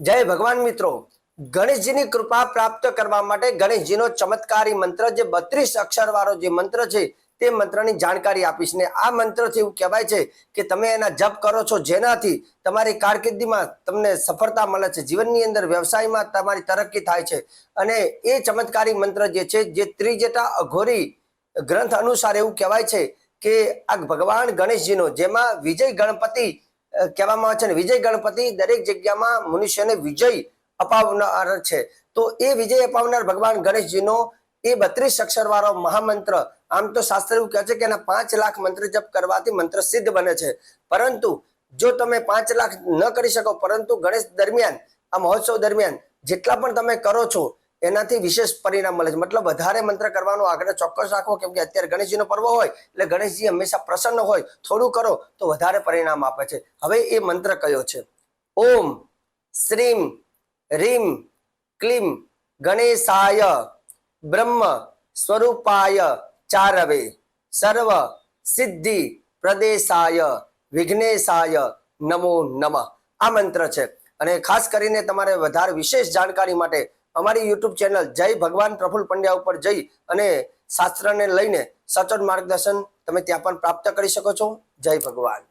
જય ભગવાન મિત્રો. ગણેશજીની કૃપા પ્રાપ્ત કરવા માટે ગણેશજીનો ચમત્કારી મંત્ર, જે બત્રીસ અક્ષર વાળો જે મંત્ર છે, તે મંત્રની જાણકારી આપીશ. ને આ મંત્રથી એવું કહેવાય છે કે તમે એના જપ કરો છો જેનાથી તમારી કારકિર્દીમાં તમને સફળતા મળે છે. જીવનની અંદર વ્યવસાયમાં તમારી તરક્કી થાય છે. અને એ ચમત્કારી મંત્ર જે છે, જે ત્રિજટા અઘોરી ગ્રંથ અનુસાર એવું કહેવાય છે કે આ ભગવાન ગણેશજીનો, જેમાં વિજય ગણપતિ કહેવામાં આવે છે અને વિજય ગણપતિ દરેક જગ્યામાં મનુષ્યને વિજય અપાવનાર છે. તો એ વિજય અપાવનાર ભગવાન ગણેશજીનો એ બત્રીસ અક્ષર વાળો મહામંત્ર, આમ તો શાસ્ત્ર એવું કહે છે કે એના પાંચ લાખ મંત્ર જપ કરવાથી મંત્ર સિદ્ધ બને છે. પરંતુ જો તમે પાંચ લાખ ન કરી શકો, પરંતુ ગણેશ દરમિયાન, આ મહોત્સવ દરમિયાન જેટલા પણ તમે કરો છો એનાથી વિશેષ પરિણામ મળે છે. મતલબ વધારે મંત્ર કરવાનો આગ્રહ ચોક્કસ રાખવો કેમ કે અત્યારે ગણેશજીનો પર્વ હોય, એટલે ગણેશજી હંમેશા પ્રસન્ન હોય. થોડું કરો તો વધારે પરિણામ આપે છે. હવે એ મંત્ર કયો છે? ઓમ, શ્રીમ, રીમ, ક્લીમ, ગણેશાય, બ્રહ્મ, સ્વરૂપાય, ચારવે, સર્વ, સિદ્ધિ, પ્રદેશાય, વિઘ્નેશાય, નમો નમઃ. આ મંત્ર છે. અને ખાસ કરીને તમારે વધારે વિશેષ જાણકારી માટે અમારી યુટ્યુબ ચેનલ જય ભગવાન પ્રફુલ પંડ્યા ઉપર જઈ અને શાસ્ત્રને લઈને સચોટ માર્ગદર્શન તમે ત્યાં પણ પ્રાપ્ત કરી શકો છો. જય ભગવાન.